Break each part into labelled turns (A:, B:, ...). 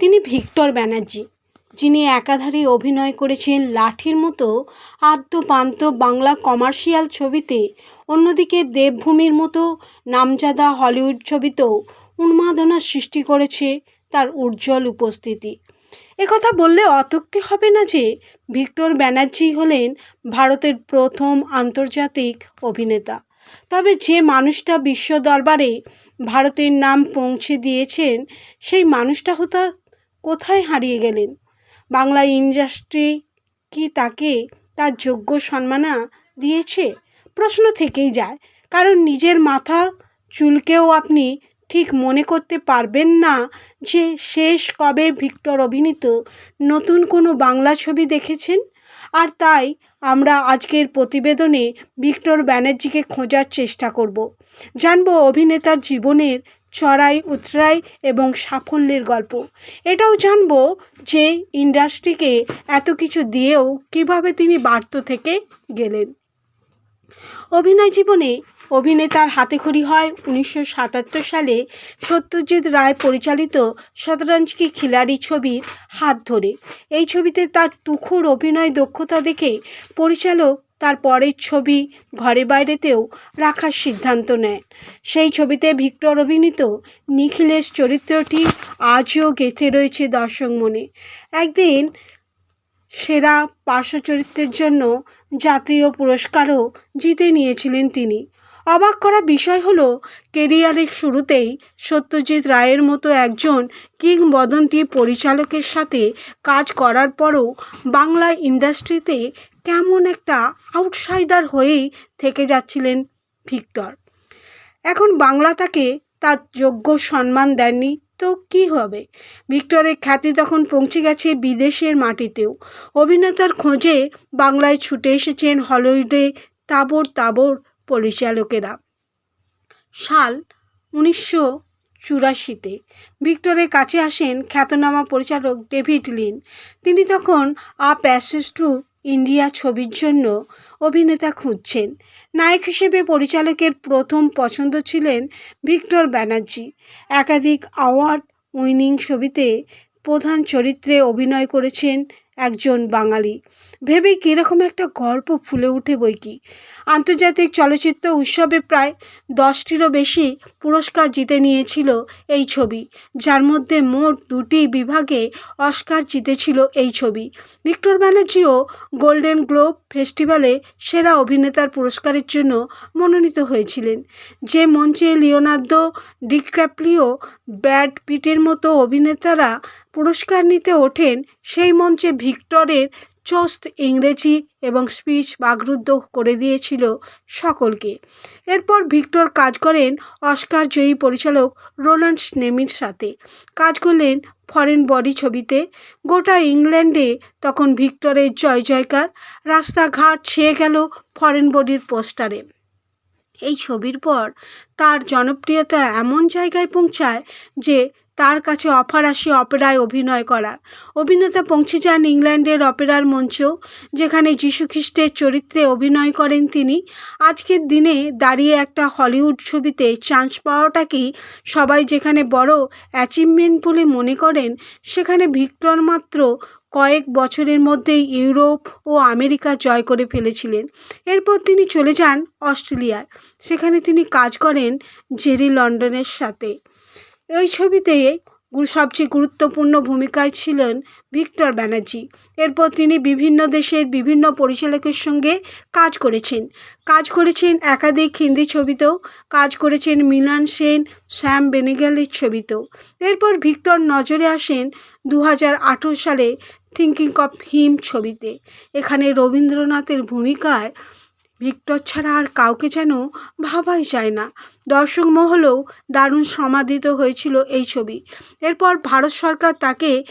A: তিনি ভিক্টর ব্যানার্জি, যিনি একাধারে অভিনয় করেছেন লাঠির মতো আদ্যপান্ত বাংলা কমার্শিয়াল ছবিতে, অন্যদিকে দেবভূমির মতো নামজাদা হলিউড ছবিতেও উন্মাদনা সৃষ্টি করেছে তার উজ্জ্বল উপস্থিতি। একথা বললে অত্যুক্তি হবে না যে ভিক্টর ব্যানার্জি হলেন ভারতের প্রথম আন্তর্জাতিক অভিনেতা। তবে যে মানুষটা বিশ্ব দরবারে ভারতের নাম পৌঁছে দিয়েছেন, সেই মানুষটা হতা কোথায় হারিয়ে গেলেন? বাংলা ইন্ডাস্ট্রি কি তাকে তার যোগ্য সম্মানা দিয়েছে? প্রশ্ন থেকেই যায়, কারণ নিজের মাথা চুলকেও আপনি ঠিক মনে করতে পারবেন না যে শেষ কবে ভিক্টর অভিনীত নতুন কোনো বাংলা ছবি দেখেছেন? আর তাই আমরা আজকের প্রতিবেদনে ভিক্টর ব্যানার্জিকে খোঁজার চেষ্টা করব। জানব অভিনেতার জীবনের চড়াই, উতরাই এবং সাফল্যের গল্প। এটাও জানব যে ইন্ডাস্ট্রিকে এত কিছু দিয়েও কীভাবে তিনি বার্ত থেকে গেলেন। অভিনয় জীবনে অভিনেতার হাতেখড়ি হয় উনিশশো সাতাত্তর সালে সত্যজিৎ রায় পরিচালিত শতরঞ্জ কি খিলাড়ি ছবির হাত ধরে। এই ছবিতে তার তুখোর অভিনয় দক্ষতা দেখে পরিচালক তার পরের ছবি ঘরে বাইরেতেও রাখার সিদ্ধান্ত নেয়। সেই ছবিতে ভিক্টর অভিনীত নিখিলেশ চরিত্রটি আজও গেঁথে রয়েছে দর্শক মনে। একদিন সেরা পার্শ্ব চরিত্রের জন্য জাতীয় পুরস্কারও জিতে নিয়েছিলেন তিনি। অবাক করা বিষয় হলো, কেরিয়ারের শুরুতেই সত্যজিৎ রায়ের মতো একজন কিংবদন্তি পরিচালকের সাথে কাজ করার পরও বাংলা ইন্ডাস্ট্রিতে কেমন একটা আউটসাইডার হয়েই থেকে যাচ্ছিলেন ভিক্টর। এখন বাংলা তাকে তার যোগ্য সম্মান দেননি, তো কি হবে? ভিক্টরের খ্যাতি তখন পৌঁছে গেছে বিদেশের মাটিতেও। অভিনেতার খোঁজে বাংলায় ছুটে এসেছেন হলিউডে তাবর তাবর পরিচালকেরা। সাল উনিশশো চুরাশিতে ভিক্টরের কাছে আসেন খ্যাতনামা পরিচালক ডেভিড লিন। তিনি তখন আ প্যাসেজ টু ইন্ডিয়া ছবির জন্য অভিনেতা খুঁজছেন। নায়ক হিসেবে পরিচালকের প্রথম পছন্দ ছিলেন ভিক্টর ব্যানার্জি। একাধিক অ্যাওয়ার্ড উইনিং ছবিতে প্রধান চরিত্রে অভিনয় করেছেন একজন বাঙালি। ভেবে কীরকম একটা গল্প ফুলে উঠে বই কি আন্তর্জাতিক চলচ্চিত্র উৎসবে প্রায় দশটিরও বেশি পুরস্কার জিতে নিয়েছিল এই ছবি, যার মধ্যে মোট দুটি বিভাগে অস্কার জিতেছিল এই ছবি। ভিক্টর ব্যানার্জিও গোল্ডেন গ্লোব ফেস্টিভ্যালে সেরা অভিনেতার পুরস্কারের জন্য মনোনীত হয়েছিলেন। যে মঞ্চে লিওনার্দো ডিক্যাপ্রিও, ব্র্যাড পিটের মতো অভিনেতারা পুরস্কার নিতে ওঠেন সেই মঞ্চে ভিক্টরের চোস্ত ইংরেজি এবং স্পিচ বাগরুদ্ধ করে দিয়েছিল সকলকে। এরপর ভিক্টর কাজ করেন অস্কার জয়ী পরিচালক রোল্যান্ড স্নেমির সাথে। কাজ করলেন ফরেন বডি ছবিতে। গোটা ইংল্যান্ডে তখন ভিক্টরের জয় জয়কার। রাস্তাঘাট ছেয়ে গেল ফরেন বডির পোস্টারে। এই ছবির পর তার জনপ্রিয়তা এমন জায়গায় পৌঁছায় যে তার কাছে অফার আসে অপেরায় অভিনয় করার। অভিনেতা পৌঁছে যান ইংল্যান্ডের অপেরার মঞ্চ যেখানে যীশুখ্রিস্টের চরিত্রে অভিনয় করেন তিনি। আজকের দিনে দাঁড়িয়ে একটা হলিউড ছবিতে চান্স পাওয়াটাকেই সবাই যেখানে বড় অ্যাচিভমেন্ট বলে মনে করেন, সেখানে ভিক্টর মাত্র কয়েক বছরের মধ্যেই ইউরোপ ও আমেরিকা জয় করে ফেলেছিলেন। এরপর তিনি চলে যান অস্ট্রেলিয়ায়। সেখানে তিনি কাজ করেন জেরি লন্ডনের সাথে। ওই ছবিতে সবচেয়ে গুরুত্বপূর্ণ ভূমিকায় ছিলেন ভিক্টর ব্যানার্জি। এরপর তিনি বিভিন্ন দেশের বিভিন্ন পরিচালকের সঙ্গে কাজ করেছেন। কাজ করেছেন একাধিক হিন্দি ছবিতেও। কাজ করেছেন মিলান সেন, শ্যাম বেনেগালের ছবিতেও। এরপর ভিক্টর নজরে আসেন দু হাজার আঠেরো সালে থিঙ্কিং অফ হিম ছবিতে। এখানে রবীন্দ্রনাথের ভূমিকায় ভিক্টর ছাড়া আর কাউকে যেন ভাবাই যায় না। দর্শক মহলেও দারুণ সমাদিত হয়েছিল এই ছবি। এরপর ভারত সরকার তাকে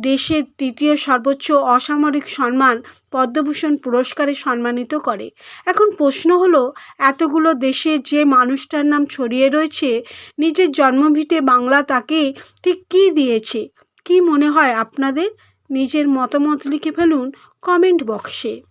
A: দেশের তৃতীয় সর্বোচ্চ অসামরিক সম্মান, পদ্মভূষণ পুরস্কারে সম্মানিত করে। এখন প্রশ্ন হলো, এতগুলো দেশে যে মানুষটার নাম ছড়িয়ে রয়েছে, নিজের জন্মভিটে বাংলা তাকে ঠিক কী দিয়েছে? কি মনে হয় আপনাদের? নিজের মতামত লিখে ফেলুন কমেন্ট বক্সে।